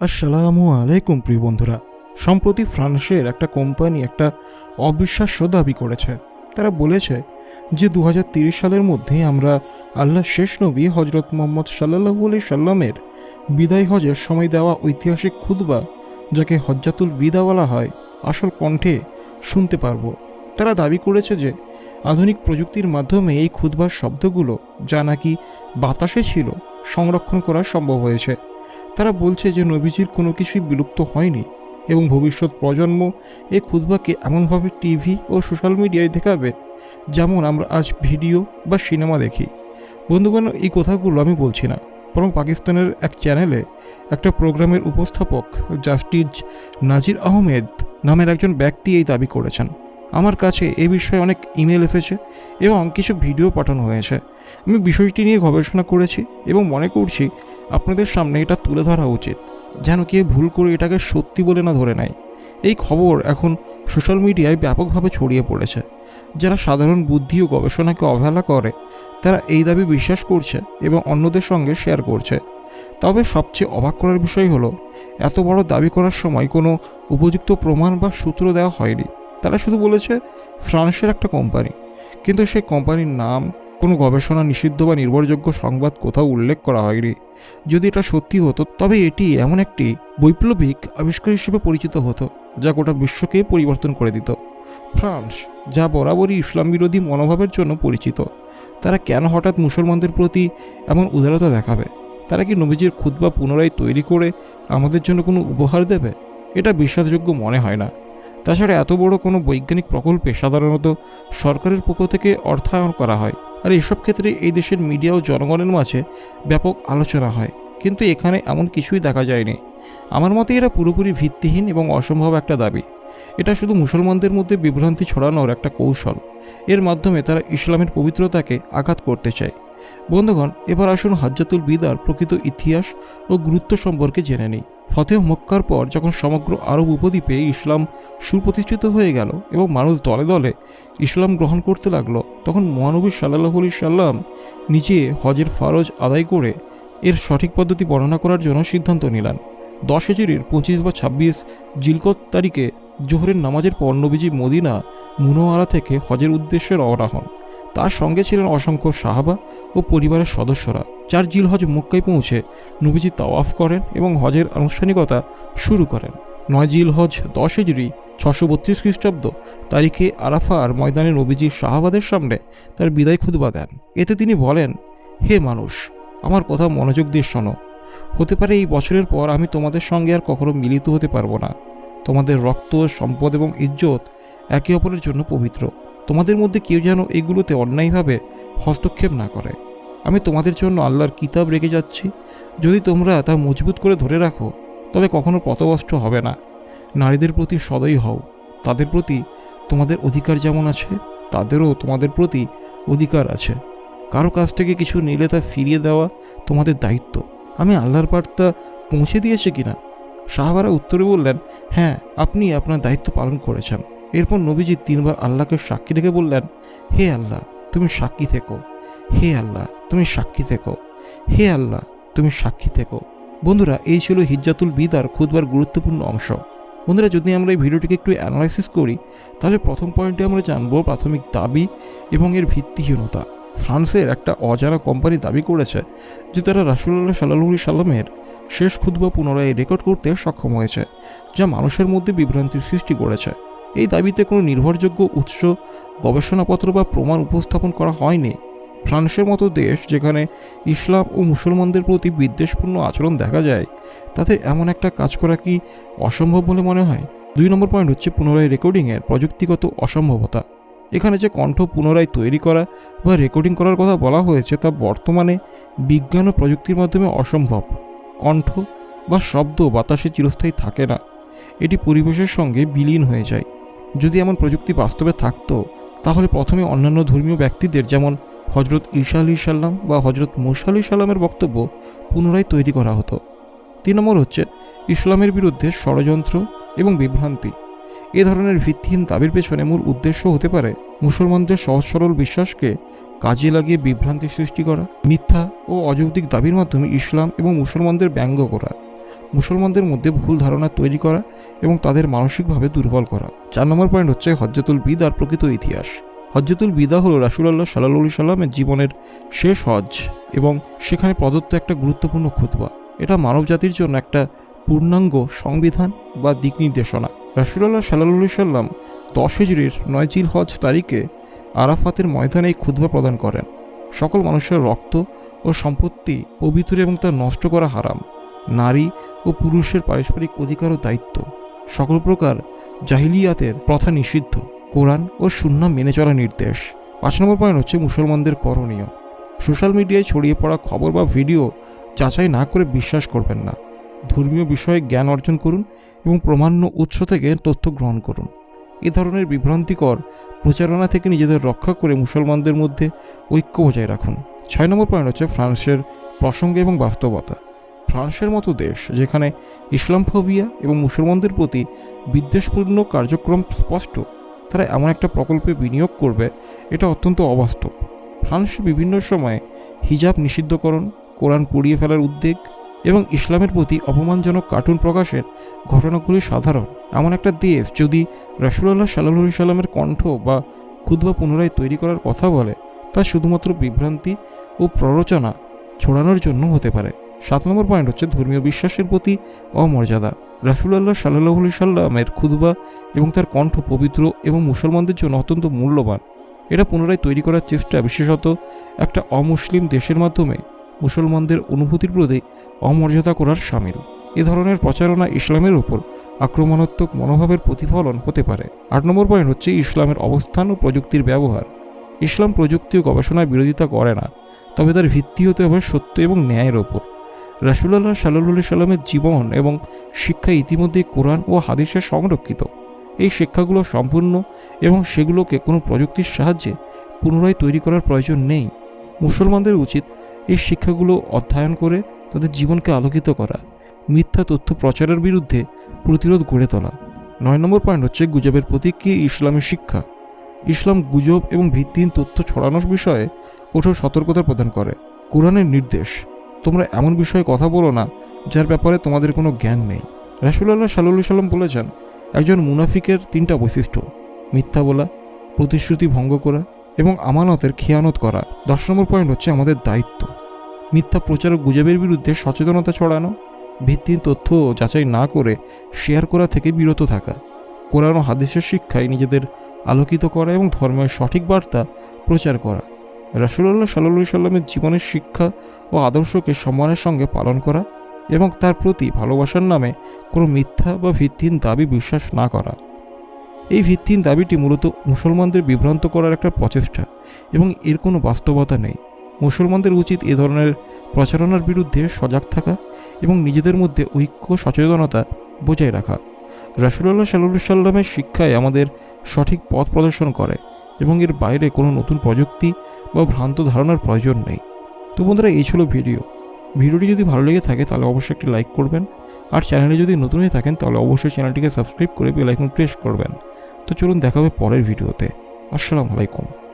আসসালামু আলাইকুম, প্রিয় বন্ধুরা। সম্প্রতি ফ্রান্সের একটা কোম্পানি একটা অবিশ্বাস্য দাবি করেছে। তারা বলেছে যে দু সালের মধ্যে আমরা আল্লাহ শেষ নবী হজরত মোহাম্মদ সাল্লাহু আলি সাল্লামের বিদায় হজের সময় দেওয়া ঐতিহাসিক খুতবা, যাকে হজ্জাতুল বিদা বলা হয়, আসল কণ্ঠে শুনতে পারব। তারা দাবি করেছে যে আধুনিক প্রযুক্তির মাধ্যমে এই খুতবার শব্দগুলো যা নাকি বাতাসে ছিল সংরক্ষণ করা সম্ভব হয়েছে। তারা বলছে যে নবীজির কোনো কিছুই বিলুপ্ত হয়নি এবং ভবিষ্যৎ প্রজন্ম এই খুতবাকে এমনভাবে টিভি ও সোশ্যাল মিডিয়ায় দেখাবে যেমন আমরা আজ ভিডিও বা সিনেমা দেখি। বন্ধুগণ, এই কথাগুলো আমি বলছি না। বরং পাকিস্তানের এক চ্যানেলে একটা প্রোগ্রামের উপস্থাপক জাস্টিস নাজির আহমেদ নামের একজন ব্যক্তি এই দাবি করেছেন। আমার কাছে এ বিষয়ে অনেক ইমেল এসেছে এবং কিছু ভিডিও পাঠানো হয়েছে। আমি বিষয়টি নিয়ে গবেষণা করেছি এবং মনে করছি আপনাদের সামনে এটা তুলে ধরা উচিত, যেন কেউ ভুল করে এটাকে সত্যি বলে না ধরে নেয়। এই খবর এখন সোশ্যাল মিডিয়ায় ব্যাপকভাবে ছড়িয়ে পড়েছে। যারা সাধারণ বুদ্ধি ও গবেষণাকে অবহেলা করে, তারা এই দাবি বিশ্বাস করছে এবং অন্যদের সঙ্গে শেয়ার করছে। তবে সবচেয়ে অবাক করার বিষয় হলো, এত বড় দাবি করার সময় কোনো উপযুক্ত প্রমাণ বা সূত্র দেওয়া হয়নি। তারা শুধু বলেছে, ফ্রান্সের একটা কোম্পানি। কিন্তু সেই কোম্পানির নাম কোনো গবেষণা নিষিদ্ধ বা নির্ভরযোগ্য সংবাদ কোথাও উল্লেখ করা হয়নি। যদি এটা সত্যি হতো, তবে এটি এমন একটি বৈপ্লবিক আবিষ্কার হিসেবে পরিচিত হতো, যা গোটা বিশ্বকে পরিবর্তন করে দিত। ফ্রান্স, যা বরাবরই ইসলাম বিরোধী মনোভাবের জন্য পরিচিত। তারা কেন হঠাৎ মুসলমানদের প্রতি এমন উদারতা দেখাবে? তারা কি নবীজির খুতবা পুনরায় তৈরি করে আমাদের জন্য কোনো উপহার দেবে? এটা বিশ্বাসযোগ্য মনে হয় না। তাছাড়া এত বড় কোনো বৈজ্ঞানিক প্রকল্পে সাধারণত সরকারের পক্ষ থেকে অর্থায়ন করা হয়। আর এসব ক্ষেত্রে এই দেশের মিডিয়া ও জনগণের মাঝে ব্যাপক আলোচনা হয়। কিন্তু এখানে এমন কিছুই দেখা যায়নি। আমার মতে এরা পুরোপুরি ভিত্তিহীন এবং অসম্ভব একটা দাবি। এটা শুধু মুসলমানদের মধ্যে বিভ্রান্তি ছড়ানোর একটা কৌশল। এর মাধ্যমে তারা ইসলামের পবিত্রতাকে আঘাত করতে চায়। বন্ধুগণ, এবার আসুন হাজ্জাতুল বিদার প্রকৃত ইতিহাস ও গুরুত্ব সম্পর্কে জেনে নেই। ফতেহ মক্কার পর যখন সমগ্র আরব উপদ্বীপে ইসলাম সুপ্রতিষ্ঠিত হয়ে গেল এবং মানুষ দলে দলে ইসলাম গ্রহণ করতে লাগল, তখন মহানবী সাল্লাহ আলি সাল্লাম নিজে হজের ফরজ আদায় করে এর সঠিক পদ্ধতি বর্ণনা করার জন্য সিদ্ধান্ত নিলেন। দশ হেজরির পঁচিশ বা ছাব্বিশ জিলকত তারিখে জোহরের নামাজের পর নবীজি মদিনা মুনোয়ারা থেকে হজের উদ্দেশ্যে রওনা হন। তার সঙ্গে ছিলেন অসংখ্য সাহাবা ও পরিবারের সদস্যরা চার জিল হজ মক্কায় পৌঁছে নবীজি তাওয়াফ করেন এবং হজের আনুষ্ঠানিকতা শুরু করেন। নয় জিল হজ দশ হিজড়ি ছশো বত্রিশ খ্রিস্টাব্দ তারিখে আরাফার ময়দানে নবীজি শাহাবাদের সামনে তার বিদায় খুদবা দেন। এতে তিনি বলেন, হে মানুষ, আমার কথা মনোযোগ দিয়ে শোনো। হতে পারে এই বছরের পর আমি তোমাদের সঙ্গে আর কখনো মিলিত হতে পারব না। তোমাদের রক্ত, সম্পদ এবং ইজ্জত একে অপরের জন্য পবিত্র। তোমাদের মধ্যে কেউ যেন এগুলোতে অন্যায়ভাবে হস্তক্ষেপ না করে। আমি তোমাদের জন্য আল্লাহর কিতাব রেখে যাচ্ছি। যদি তোমরা তা মজবুত করে ধরে রাখো, তবে কখনো পথভ্রষ্ট হবে না। নারীদের প্রতি সদয় হও। তাদের প্রতি তোমাদের অধিকার যেমন আছে, তাদেরও তোমাদের প্রতি অধিকার আছে। কারও কাছ থেকে কিছু নিলে তা ফিরিয়ে দেওয়া তোমাদের দায়িত্ব। আমি আল্লাহর বার্তা পৌঁছে দিয়েছে কিনা? সাহাবারা উত্তরে বললেন হ্যাঁ আপনি আপনার দায়িত্ব পালন করেছেন। এরপর নবীজি তিনবার আল্লাহকে সাক্ষী রেখে বললেন, হে আল্লাহ, তুমি সাক্ষী থেকো। হে আল্লাহ, তুমি সাক্ষী থেকো। হে আল্লাহ, তুমি সাক্ষী থেকো। বন্ধুরা, এই ছিল হিজ্জাতুল বিদার খুদবার গুরুত্বপূর্ণ অংশ। বন্ধুরা, যদি আমরা এই ভিডিওটিকে একটু অ্যানালাইসিস করি, তাহলে প্রথম পয়েন্টে আমরা জানব প্রাথমিক দাবি এবং এর ভিত্তিহীনতা। ফ্রান্সের একটা অজানা কোম্পানি দাবি করেছে যে তারা রাসুল্লাহ সাল্লাহ সাল্লামের শেষ খুদবা পুনরায় রেকর্ড করতে সক্ষম হয়েছে, যা মানুষের মধ্যে বিভ্রান্তির সৃষ্টি করেছে। এই দাবিতে কোনো নির্ভরযোগ্য উৎস, গবেষণাপত্র বা প্রমাণ উপস্থাপন করা হয়নি। ফ্রান্সের মতো দেশ যেখানে ইসলাম ও মুসলমানদের প্রতি বিদ্বেষপূর্ণ আচরণ দেখা যায়, তাদের এমন একটা কাজ করা কি অসম্ভব বলে মনে হয়? দুই নম্বর পয়েন্ট হচ্ছে পুনরায় রেকর্ডিংয়ের প্রযুক্তিগত অসম্ভবতা। এখানে যে কণ্ঠ পুনরায় তৈরি করা বা রেকর্ডিং করার কথা বলা হয়েছে তা বর্তমানে বিজ্ঞান ও প্রযুক্তির মাধ্যমে অসম্ভব। কণ্ঠ বা শব্দ বাতাসে চিরস্থায়ী থাকে না। এটি পরিবেশের সঙ্গে বিলীন হয়ে যায়। যদি এমন প্রযুক্তি বাস্তবে থাকতো, তাহলে প্রথমে অন্যান্য ধর্মীয় ব্যক্তিদের যেমন হজরত ঈশা আলী সাল্লাম বা হজরত মুসা আলী সাল্লামের বক্তব্য পুনরায় তৈরি করা হতো। তিন নম্বর হচ্ছে ইসলামের বিরুদ্ধে ষড়যন্ত্র এবং বিভ্রান্তি। এ ধরনের ভিত্তিহীন দাবির পেছনে মূল উদ্দেশ্য হতে পারে মুসলমানদের সহজ সরল বিশ্বাসকে কাজে লাগিয়ে বিভ্রান্তি সৃষ্টি করা, মিথ্যা ও অযৌক্তিক দাবির মাধ্যমে ইসলাম এবং মুসলমানদের ব্যঙ্গ করা। মুসলমানদের মধ্যে ভুল ধারণা তৈরি করা এবং তাদের মানসিকভাবে দুর্বল করা। চার নম্বর পয়েন্ট হচ্ছে হজ্জাতুল বিদ আর প্রকৃত ইতিহাস। হজ্জাতুল বিদা হল রাসুলাল্লাহ সাল্লাহ সাল্লামের জীবনের শেষ হজ এবং সেখানে প্রদত্ত একটা গুরুত্বপূর্ণ খুতবা। এটা মানব জাতির জন্য একটা পূর্ণাঙ্গ সংবিধান বা দিক নির্দেশনা। রাসুলাল্লাহ সাল্লাহ সাল্লাম দশ হিজড়ির নয় জিল হজ তারিখে আরাফাতের ময়দানে এই খুতবা প্রদান করেন। সকল মানুষের রক্ত ও সম্পত্তি পবিত্র এবং তা নষ্ট করা হারাম। নারী ও পুরুষের পারস্পরিক অধিকার ও দায়িত্ব। সকল প্রকার জাহিলিয়াতের প্রথা নিষিদ্ধ। কোরআন ও সুন্না মেনে চলা নির্দেশ। পাঁচ নম্বর পয়েন্ট হচ্ছে মুসলমানদের করণীয়। সোশ্যাল মিডিয়ায় ছড়িয়ে পড়া খবর বা ভিডিও যাচাই না করে বিশ্বাস করবেন না। ধর্মীয় বিষয়ে জ্ঞান অর্জন করুন এবং প্রমাণ্য উৎস থেকে তথ্য গ্রহণ করুন। এ ধরনের বিভ্রান্তিকর প্রচারণা থেকে নিজেদের রক্ষা করে মুসলমানদের মধ্যে ঐক্য বজায় রাখুন। ছয় নম্বর পয়েন্ট হচ্ছে ফ্রান্সের প্রসঙ্গ এবং বাস্তবতা। ফ্রান্সের মতো দেশ যেখানে ইসলাম ফোবিয়া এবং মুসলমানদের প্রতি বিদ্বেষপূর্ণ কার্যক্রম স্পষ্ট, তারা এমন একটা প্রকল্পে বিনিয়োগ করবে, এটা অত্যন্ত অবাস্তব। ফ্রান্সে বিভিন্ন সময়ে হিজাব নিষিদ্ধকরণ, কোরআন পুড়িয়ে ফেলার উদ্বেগ এবং ইসলামের প্রতি অপমানজনক কার্টুন প্রকাশের ঘটনাগুলি সাধারণ। এমন একটা দেশ যদি রাসুলাল্লাহ সাল্লাহ সাল্লামের কণ্ঠ বা খুদবা পুনরায় তৈরি করার কথা বলে, তা শুধুমাত্র বিভ্রান্তি ও প্ররোচনা ছড়ানোর জন্য হতে পারে। সাত নম্বর পয়েন্ট হচ্ছে ধর্মীয় বিশ্বাসের প্রতি অমর্যাদা। রাসুলাল্লাহ সাল্লাহ আলি সাল্লামের খুদবা এবং তার কণ্ঠ পবিত্র এবং মুসলমানদের জন্য অত্যন্ত মূল্যবান। এটা পুনরায় তৈরি করার চেষ্টা বিশেষত একটা অমুসলিম দেশের মাধ্যমে মুসলমানদের অনুভূতির প্রতি অমর্যাদা করার সামিল। এ ধরনের প্রচারণা ইসলামের উপর আক্রমণাত্মক মনোভাবের প্রতিফলন হতে পারে। আট নম্বর পয়েন্ট হচ্ছে ইসলামের অবস্থান ও প্রযুক্তির ব্যবহার। ইসলাম প্রযুক্তি ও গবেষণার বিরোধিতা করে না, তবে তার ভিত্তি হতে হবে সত্য এবং ন্যায়ের ওপর। রাসুল্লাহ সাল্লাহ সাল্লামের জীবন এবং শিক্ষা ইতিমধ্যে কোরআন ও হাদিসে সংরক্ষিত। এই শিক্ষাগুলো সম্পূর্ণ এবং সেগুলোকে কোনো প্রযুক্তির সাহায্যে পুনরায় তৈরি করার প্রয়োজন নেই। মুসলমানদের উচিত এই শিক্ষাগুলো অধ্যয়ন করে তাদের জীবনকে আলোকিত করা, মিথ্যা তথ্য প্রচারের বিরুদ্ধে প্রতিরোধ গড়ে তোলা। নয় নম্বর পয়েন্ট হচ্ছে গুজবের প্রতীকী ইসলামের শিক্ষা। ইসলাম গুজব এবং ভিত্তিহীন তথ্য ছড়ানোর বিষয়ে কঠোর সতর্কতা প্রদান করে। কোরআনের নির্দেশ। তোমরা এমন বিষয়ে কথা বলো না, যার ব্যাপারে তোমাদের কোনো জ্ঞান নেই। রাসুল্লাহ সাল্লু সাল্লাম বলেছেন, একজন মুনাফিকের তিনটা বৈশিষ্ট্য, মিথ্যা বলা, প্রতিশ্রুতি ভঙ্গ করা এবং আমানতের খেয়ানত করা। দশ নম্বর পয়েন্ট হচ্ছে আমাদের দায়িত্ব। মিথ্যা প্রচার ও গুজবের বিরুদ্ধে সচেতনতা ছড়ানো, ভিত্তিহীন তথ্য যাচাই না করে শেয়ার করা থেকে বিরত থাকা। কোরআন ও হাদিসের শিক্ষায় নিজেদের আলোকিত করা এবং ধর্মের সঠিক বার্তা প্রচার করা। রাসুল্লাহ সাল্লু সাল্লামের জীবনের শিক্ষা ও আদর্শকে সম্মানের সঙ্গে পালন করা এবং তার প্রতি ভালোবাসার নামে কোনো মিথ্যা বা ভিত্তিহীন দাবি বিশ্বাস না করা। এই ভিত্তিহীন দাবিটি মূলত মুসলমানদের বিভ্রান্ত করার একটা প্রচেষ্টা এবং এর কোনো বাস্তবতা নেই। মুসলমানদের উচিত এ ধরনের প্রচারণার বিরুদ্ধে সজাগ থাকা এবং নিজেদের মধ্যে ঐক্য, সচেতনতা বজায় রাখা। রাসুল্লাহ সাল্লু সাল্লামের শিক্ষায় আমাদের সঠিক পথ প্রদর্শন করে। এবং এর বাইরে কোনো নতুন প্রযুক্তি বা ভ্রান্ত ধারণার প্রয়োজন নেই। তো বন্ধুরা, এই ছিল ভিডিও। ভিডিওটি যদি ভালো লেগে থাকে, তাহলে অবশ্যই একটি লাইক করবেন। আর চ্যানেলে যদি নতুন হয়ে থাকেন, তাহলে অবশ্যই চ্যানেলটিকে সাবস্ক্রাইব করে বেল আইকন প্রেস করবেন। তো চলুন দেখা হবে পরের ভিডিওতে। আসসালামু আলাইকুম।